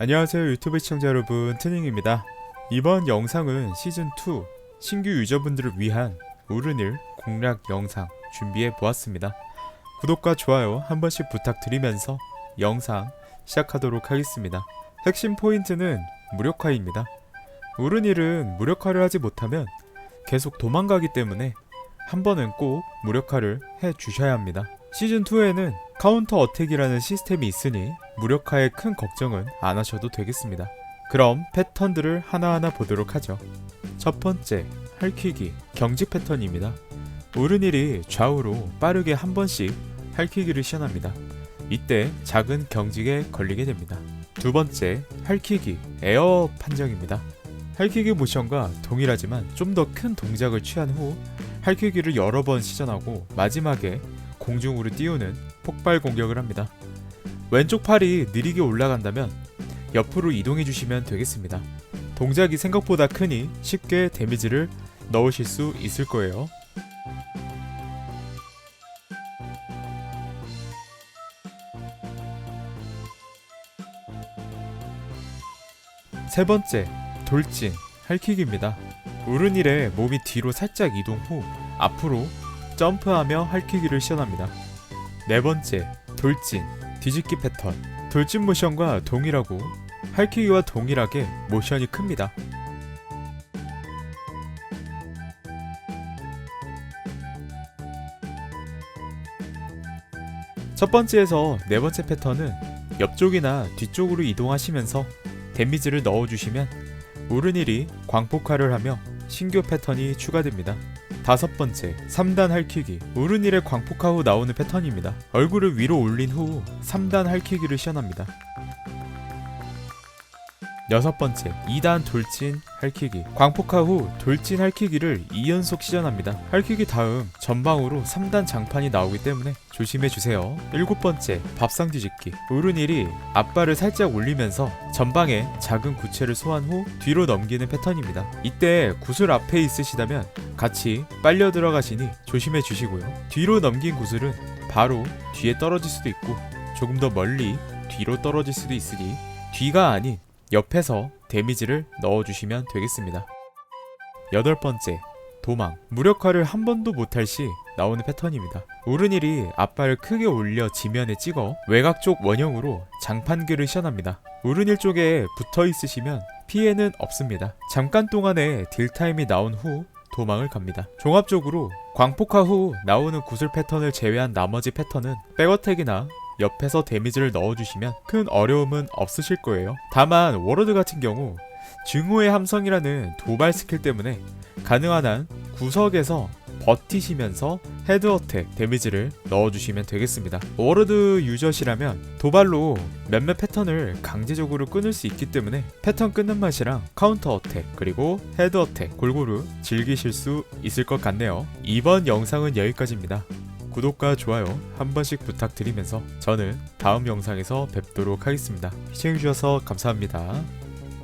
안녕하세요 유튜브 시청자 여러분. 트닝입니다. 이번 영상은 시즌2 신규 유저분들을 위한 우르닐 공략 영상 준비해 보았습니다. 구독과 좋아요 한 번씩 부탁드리면서 영상 시작하도록 하겠습니다. 핵심 포인트는 무력화입니다. 우르닐은 무력화를 하지 못하면 계속 도망가기 때문에 한 번은 꼭 무력화를 해 주셔야 합니다. 시즌2에는 카운터 어택이라는 시스템이 있으니 무력화에 큰 걱정은 안 하셔도 되겠습니다. 그럼 패턴들을 하나하나 보도록 하죠. 첫 번째, 할퀴기, 경직 패턴입니다. 우르닐이 좌우로 빠르게 한 번씩 할퀴기를 시연합니다. 이때 작은 경직에 걸리게 됩니다. 두 번째, 할퀴기, 에어 판정입니다. 할퀴기 모션과 동일하지만 좀 더 큰 동작을 취한 후 할퀴기를 여러 번 시전하고 마지막에 공중으로 띄우는 폭발 공격을 합니다. 왼쪽 팔이 느리게 올라간다면 옆으로 이동해 주시면 되겠습니다. 동작이 생각보다 크니 쉽게 데미지를 넣으실 수 있을 거예요. 세 번째, 돌진, 할킥입니다. 우르닐의 몸이 뒤로 살짝 이동 후 앞으로 점프하며 할퀴기를 시연합니다. 네 번째, 돌진, 뒤집기 패턴. 돌진 모션과 동일하고 할퀴기와 동일하게 모션이 큽니다. 첫 번째에서 네 번째 패턴은 옆쪽이나 뒤쪽으로 이동하시면서 데미지를 넣어주시면 우르닐이 광폭화를 하며 신규 패턴이 추가됩니다. 다섯 번째, 3단 할퀴기. 우르닐의 광폭화 후 나오는 패턴입니다. 얼굴을 위로 올린 후 3단 할퀴기를 시연합니다. 여섯 번째, 2단 돌진 할퀴기. 광폭화 후 돌진 할퀴기를 2연속 시전합니다. 할퀴기 다음 전방으로 3단 장판이 나오기 때문에 조심해 주세요. 일곱 번째, 밥상 뒤집기. 우르닐이 앞발을 살짝 올리면서 전방에 작은 구체를 소환 후 뒤로 넘기는 패턴입니다. 이때 구슬 앞에 있으시다면 같이 빨려 들어가시니 조심해 주시고요. 뒤로 넘긴 구슬은 바로 뒤에 떨어질 수도 있고 조금 더 멀리 뒤로 떨어질 수도 있으니 뒤가 아닌 옆에서 데미지를 넣어주시면 되겠습니다. 여덟 번째, 도망. 무력화를 한 번도 못할 시 나오는 패턴입니다. 우르닐이 앞발을 크게 올려 지면에 찍어 외곽 쪽 원형으로 장판기를 시연합니다. 우르닐 쪽에 붙어 있으시면 피해는 없습니다. 잠깐 동안의 딜타임이 나온 후 도망을 갑니다. 종합적으로 광폭화 후 나오는 구슬 패턴을 제외한 나머지 패턴은 백어택이나 옆에서 데미지를 넣어주시면 큰 어려움은 없으실 거예요. 다만 워로드 같은 경우 증오의 함성이라는 도발 스킬 때문에 가능한 한 구석에서 버티시면서 헤드어택 데미지를 넣어주시면 되겠습니다. 워로드 유저시라면 도발로 몇몇 패턴을 강제적으로 끊을 수 있기 때문에 패턴 끊는 맛이랑 카운터 어택 그리고 헤드어택 골고루 즐기실 수 있을 것 같네요. 이번 영상은 여기까지입니다. 구독과 좋아요 한 번씩 부탁드리면서 저는 다음 영상에서 뵙도록 하겠습니다. 시청해주셔서 감사합니다.